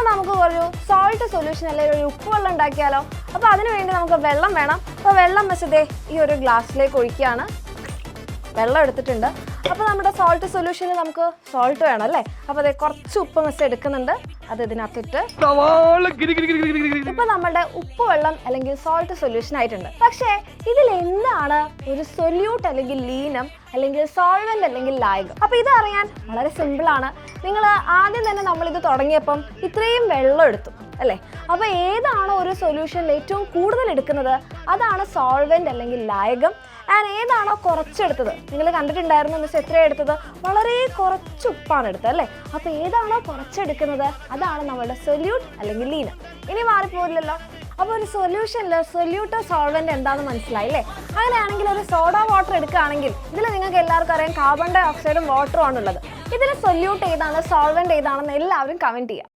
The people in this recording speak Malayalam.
അപ്പോൾ നമുക്ക് കുറച്ച് സോൾട്ട് സൊല്യൂഷൻ അല്ലെങ്കിൽ ഒരു ഉപ്പ് വെള്ളം ഉണ്ടാക്കിയാലോ? അപ്പോൾ അതിന് വേണ്ടി നമുക്ക് വെള്ളം വേണം. അപ്പോൾ വെള്ളം വെച്ചതേ ഈ ഒരു ഗ്ലാസ്സിലേക്ക് ഒഴിക്കുകയാണ്. വെള്ളം എടുത്തിട്ടുണ്ട്. അപ്പോൾ നമ്മുടെ സോൾട്ട് സൊല്യൂഷന് നമുക്ക് സോൾട്ട് വേണം അല്ലേ? അപ്പോൾ അതെ കുറച്ച് ഉപ്പ് മിസ് എടുക്കുന്നുണ്ട്. അത് ഇതിനകത്തിട്ട് ഇപ്പൊ നമ്മളുടെ ഉപ്പ് വെള്ളം അല്ലെങ്കിൽ സോൾട്ട് സൊല്യൂഷൻ ആയിട്ടുണ്ട്. പക്ഷേ ഇതിൽ എന്താണ് ഒരു സൊല്യൂട്ട് അല്ലെങ്കിൽ ലീനം അല്ലെങ്കിൽ സോൾവെന്റ് അല്ലെങ്കിൽ ലായകം? അപ്പൊ ഇത് അറിയാൻ വളരെ സിമ്പിൾ ആണ്. നിങ്ങൾ ആദ്യം തന്നെ നമ്മൾ ഇത് തുടങ്ങിയപ്പം ഇത്രയും വെള്ളം എടുത്തു. അല്ലേ? അപ്പൊ ഏതാണോ ഒരു സൊല്യൂഷനിൽ ഏറ്റവും കൂടുതൽ എടുക്കുന്നത്? അതാണ് സോൾവെന്റ് അല്ലെങ്കിൽ ലായകം. ആൻഡ് ഏതാണോ കുറച്ചെടുത്തത്? നിങ്ങൾ കണ്ടിട്ടുണ്ടായിരുന്നു മിസ് എത്രയാണ് എടുത്തത്? വളരെ കുറച്ച് ഉപ്പാണ് എടുത്തത് അല്ലേ? അപ്പൊ ഏതാണോ കുറച്ചെടുക്കുന്നത്? അതാണ് നമ്മളുടെ സൊല്യൂട്ട് അല്ലെങ്കിൽ ലീന. ഇനി മാറിപ്പോരില്ലല്ലോ അപ്പോൾ ഒരു സൊല്യൂഷനിൽ സൊല്യൂട്ടോ സോൾവെന്റ് എന്താണെന്ന് മനസ്സിലായി അല്ലേ? അങ്ങനെയാണെങ്കിൽ ഒരു സോഡ വാട്ടർ എടുക്കുകയാണെങ്കിൽ ഇതിൽ നിങ്ങൾക്ക് എല്ലാവർക്കും അറിയാം കാർബൺ ഡൈ ഓക്സൈഡും വാട്ടറും ആണുള്ളത്. ഇതിൽ സൊല്യൂട്ട് ഏതാണ് സോൾവെന്റ് ഏതാണെന്ന് എല്ലാവരും കമന്റ് ചെയ്യാം.